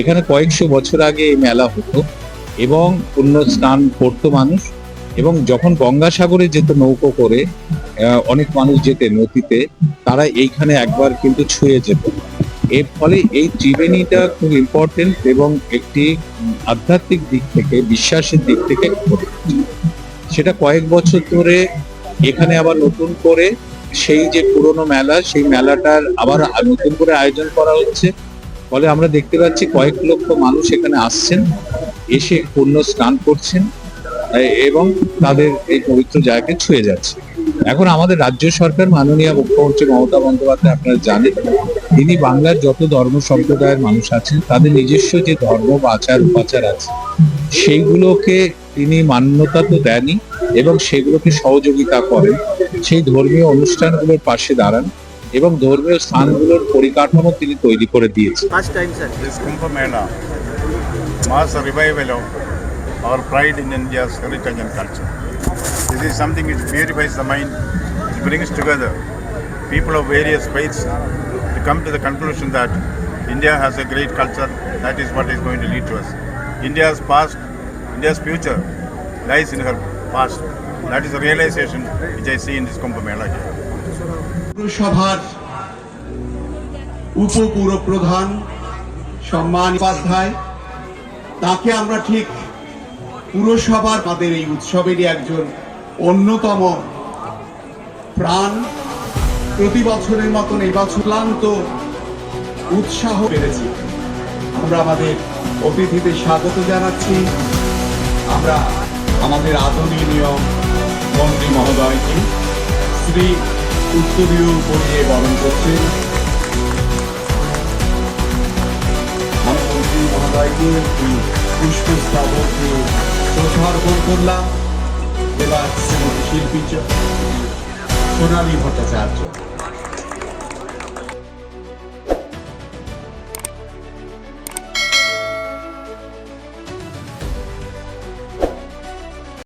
এখানে কয়েকশো বছর আগে এই মেলা হতো এবং পুণ্য স্নান করতো মানুষ এবং যখন গঙ্গাসাগরে যেত নৌকো করে অনেক মানুষ যেতে নদীতে, তারা এইখানে একবার কিন্তু ছুঁয়ে যেত এর ফলে এই ত্রিবেণীটা খুব ইম্পর্টেন্ট এবং একটি আধ্যাত্মিক দিক থেকে, বিশ্বাসের দিক থেকে। সেটা কয়েক বছর ধরে এখানে আবার নতুন করে সেই যে পুরনো মেলা, সেই মেলাটার আবার নতুন করে আয়োজন করা হচ্ছে। ফলে আমরা দেখতে পাচ্ছি কয়েক লক্ষ মানুষ এখানে আসছেন, এসে পূর্ণ স্নান করছেন এবং তাদের এই পবিত্র জায়গাকে ছুঁয়ে যাচ্ছে। এখন আমাদের রাজ্য সরকার, মাননীয় মুখ্যমন্ত্রী মমতা বন্দ্যোপাধ্যায় আপনারা জানেন, তিনি বাংলার যত ধর্ম সম্প্রদায়ের মানুষ আছেন, তাদের নিজস্ব যে ধর্ম বা আচার উপাচার আছে, সেইগুলোকে তিনি মান্যতা তো দেনই এবং সেগুলোকে সহযোগিতা করেন সেই ধর্মীয় অনুষ্ঠানগুলোর পাশে দাঁড়ান এবং ধর্মীয় স্থানগুলোর পরিকাঠামো তিনি তৈরি করে দিয়েছেন First time, sir. This Kumbh Mela marks a revival of our pride in India's heritage and culture. This is something which purifies the mind, which brings together people of various faiths to come to the conclusion that India has a great culture. That is what is going to lead to us. India's past, India's future lies in her past. That is the realization which I see in this Kumbh Mela. তাকে আমরা ঠিক পুরসভার আমাদের এই উৎসবেরই একজন অন্যতম প্রাণ প্রতি বছরের মতন এই বছর ক্লান্ত, উৎসাহ বেড়েছে আমরা আমাদের অতিথিদের স্বাগত জানাচ্ছি। আমরা আমাদের আদরণীয় মন্ত্রী মহোদয়কে শ্রী উত্তরীয় পরিয়ে বরণ করছেন মন্ত্রী মহোদয়কে একটি শ্রদ্ধার্পণ করলাম। এবার শিল্পী সোনালী ভট্টাচার্য।